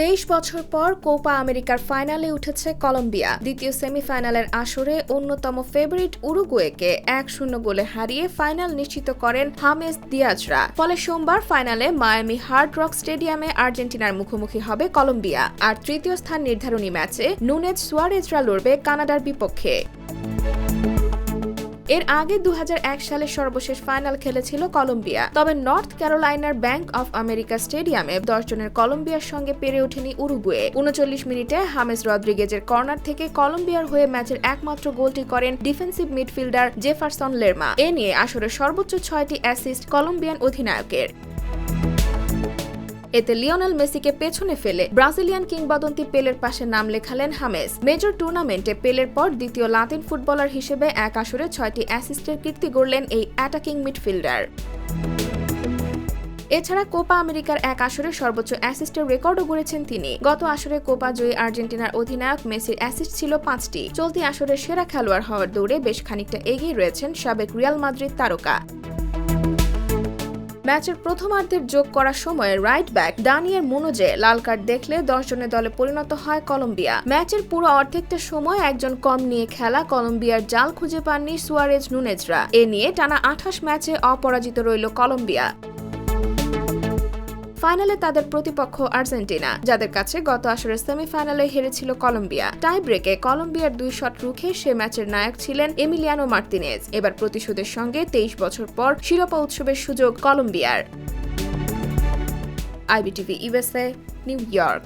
তেইশ বছর পর কোপা আমেরিকার ফাইনালে উঠেছে কলম্বিয়া। দ্বিতীয় সেমিফাইনালের আসরে অন্যতম ফেভারিট উরুগুয়েকে এক শূন্য গোলে হারিয়ে ফাইনাল নিশ্চিত করেন হামেস দিয়াজরা। ফলে সোমবার ফাইনালে মায়ামি হার্ড রক স্টেডিয়ামে আর্জেন্টিনার মুখোমুখি হবে কলম্বিয়া। আর তৃতীয় স্থান নির্ধারণী ম্যাচে নুনেজ সুয়ারেজরা লড়বে কানাডার বিপক্ষে। এর আগে দু সালে সর্বশেষ ফাইনাল খেলেছিল কলম্বিয়া। তবে নর্থ ক্যারোলাইনার ব্যাংক অফ আমেরিকা স্টেডিয়ামে দশ জনের কলম্বিয়ার সঙ্গে পেরে ওঠেনি উরুগুয়ে। উনচল্লিশ মিনিটে হামেস রদ্রিগেজের কর্নার থেকে কলম্বিয়ার হয়ে ম্যাচের একমাত্র গোলটি করেন ডিফেন্সিভ মিডফিল্ডার জেফারসন লেরমা। এ নিয়ে আসরের সর্বোচ্চ ছয়টি অ্যাসিস্ট কলম্বিয়ান অধিনায়কের। এতে লিওনেল মেসিকে পেছনে ফেলে ব্রাজিলিয়ান কিংবদন্তি পেলের পাশে নাম লেখালেন হামেস। মেজর টুর্নামেন্টে পেলের পর দ্বিতীয় লাতিন ফুটবলার হিসেবে এক আসরে ছয়টি অ্যাসিস্টের কীর্তি গড়লেন এই অ্যাটাকিং মিডফিল্ডার। এছাড়া কোপা আমেরিকার এক আসরে সর্বোচ্চ অ্যাসিস্টের রেকর্ডও গড়েছেন তিনি। গত আসরে কোপা জয়ী আর্জেন্টিনার অধিনায়ক মেসির অ্যাসিস্ট ছিল পাঁচটি। চলতি আসরের সেরা খেলোয়াড় হওয়ার দৌড়ে বেশ খানিকটা এগিয়ে রয়েছেন সাবেক রিয়াল মাদ্রিদ তারকা। ম্যাচের প্রথমার্ধের যোগ করার সময় রাইট ব্যাক দানিয়ের মনোজে লাল কার্ড দেখলে দশ জনের দলে পরিণত হয় কলম্বিয়া। ম্যাচের পুরো অর্ধেকটা সময় একজন কম নিয়ে খেলা কলম্বিয়ার জাল খুঁজে পাননি সুয়ারেজ নুনেজরা। এ নিয়ে টানা আঠাশ ম্যাচে অপরাজিত রইল কলম্বিয়া। ফাইনালে তাদের প্রতিপক্ষ আর্জেন্টিনা, যাদের কাছে গত আসরের সেমিফাইনালে হেরেছিল কলম্বিয়া। টাই ব্রেকে কলম্বিয়ার দুই শট রুখে সে ম্যাচের নায়ক ছিলেন এমিলিয়ানো মার্তিনেজ। এবার প্রতিশোধের সঙ্গে তেইশ বছর পর শিরোপা উৎসবের সুযোগ কলম্বিয়ার। IBTV USA, New York.